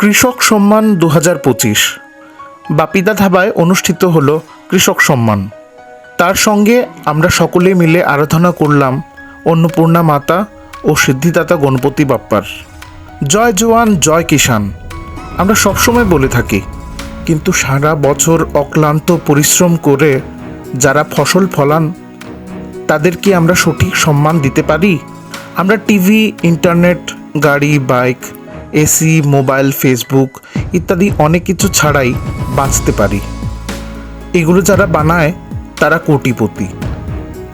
কৃষক সম্মান দু হাজার পঁচিশ। বাপিদা ধাবায় অনুষ্ঠিত হল কৃষক সম্মান। তার সঙ্গে আমরা সকলে মিলে আরাধনা করলাম অন্নপূর্ণা মাতা ও সিদ্ধিদাতা গণপতি বাপ্পার। জয় জওয়ান জয় কিষান আমরা সবসময় বলে থাকি, কিন্তু সারা বছর অক্লান্ত পরিশ্রম করে যারা ফসল ফলান, তাদের কি আমরা সঠিক সম্মান দিতে পারি? আমরা টিভি, ইন্টারনেট, গাড়ি, বাইক এসি মোবাইল ফেসবুক ইত্যাদি অনেক কিছু ছাড়াই বাঁচতে পারি। এগুলো যারা বানায়, তারা কোটিপতি।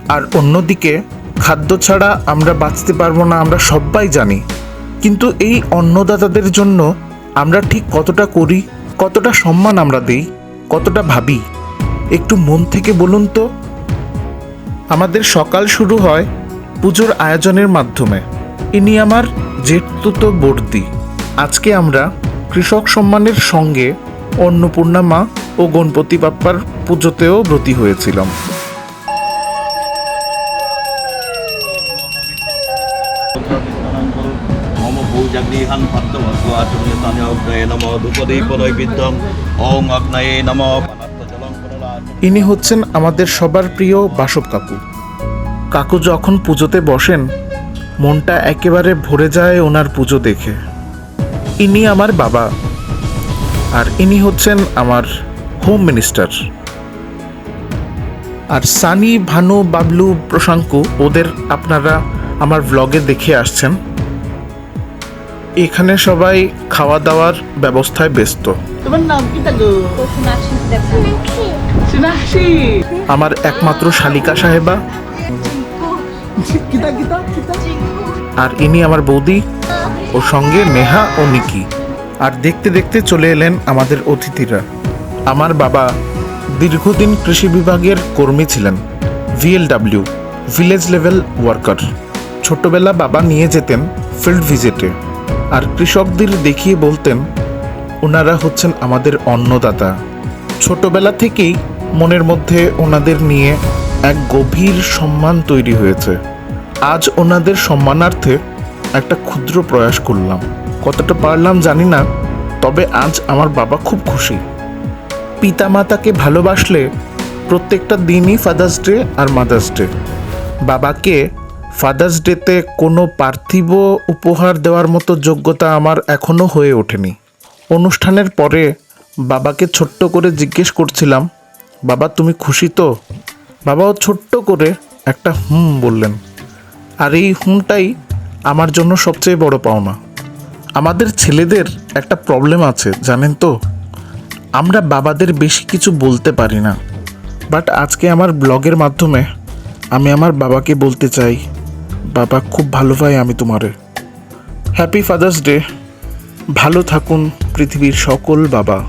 আর অন্যদিকে, খাদ্য ছাড়া আমরা বাঁচতে পারব না আমরা সবাই জানি। কিন্তু এই অন্নদাতাদের জন্য আমরা ঠিক কতটা করি, কতটা সম্মান আমরা দেই, কতটা ভাবি? একটু মন থেকে বলুন তো। আমাদের সকাল শুরু হয় পুজোর আয়োজনের মাধ্যমে। ইনি আমার জেঠতুতো বর্দি। আজকে আমরা কৃষক সম্মানের সঙ্গে অন্নপূর্ণা মা ও গণপতি বাপ্পার পুজোতেও ব্রতী হয়েছিলাম। নম ইনি হচ্ছেন আমাদের সবার প্রিয় বাসব কাকু। কাকু যখন পুজোতে বসেন, মনটা একেবারে ভরে যায় ওনার পুজো দেখে। ইনি আমার বাবা। আর ইনি হচ্ছেন আমার হোম মিনিস্টার আর সানি ভানু বাবলু প্রশাঙ্কু ওদের আপনারা আমার ব্লগে দেখে আসছেন। এখানে সবাই খাওয়া দাওয়ার ব্যবস্থায় ব্যস্ত। তোমার নাম কি আমার একমাত্র শালিকা সাহেবা। আর ইনি আমার বৌদি। ও সঙ্গে নেহা ও নিকি। আর দেখতে দেখতে চলে এলেন আমাদের অতিথিরা। আমার বাবা দীর্ঘদিন কৃষি বিভাগের কর্মী ছিলেন ভিএলডাব্লিউ ভিলেজ লেভেল ওয়ার্কার ছোটবেলা বাবা নিয়ে যেতেন ফিল্ড ভিজিটে আর কৃষকদের দেখিয়ে বলতেন, ওনারা হচ্ছেন আমাদের অন্নদাতা। ছোটবেলা থেকেই মনের মধ্যে ওনাদের নিয়ে এক গভীর সম্মান তৈরি হয়েছে। আজ ওনাদের সম্মানার্থে একটা ক্ষুদ্র প্রয়াস করলাম। কতটা পারলাম জানি না, তবে আজ আমার বাবা খুব খুশি। পিতামাতাকে ভালোবাসলে প্রত্যেকটা দিনই ফাদার্স ডে আর মাদার্স ডে বাবাকে ফাদার্স ডেতে কোনো পার্থিব উপহার দেওয়ার মতো যোগ্যতা আমার এখনও হয়ে ওঠেনি। অনুষ্ঠানের পরে বাবাকে ছোট্ট করে জিজ্ঞেস করছিলাম, বাবা, তুমি খুশি তো? বাবাও ছোট্ট করে একটা হুম বললেন। আর এই হুমটাই আমার জন্য সবচেয়ে বড় পাওনা। আমাদের ছেলেদের একটা প্রবলেম আছে, জানেন তো? আমরা বাবাদের বেশি কিছু বলতে পারি না। বাট আজকে আমার ব্লগের মাধ্যমে আমি আমার বাবাকে বলতে চাই, বাবা, খুব ভালো পাই আমি তোমারে। হ্যাপি ফাদার্স ডে ভালো থাকুন পৃথিবীর সকল বাবা।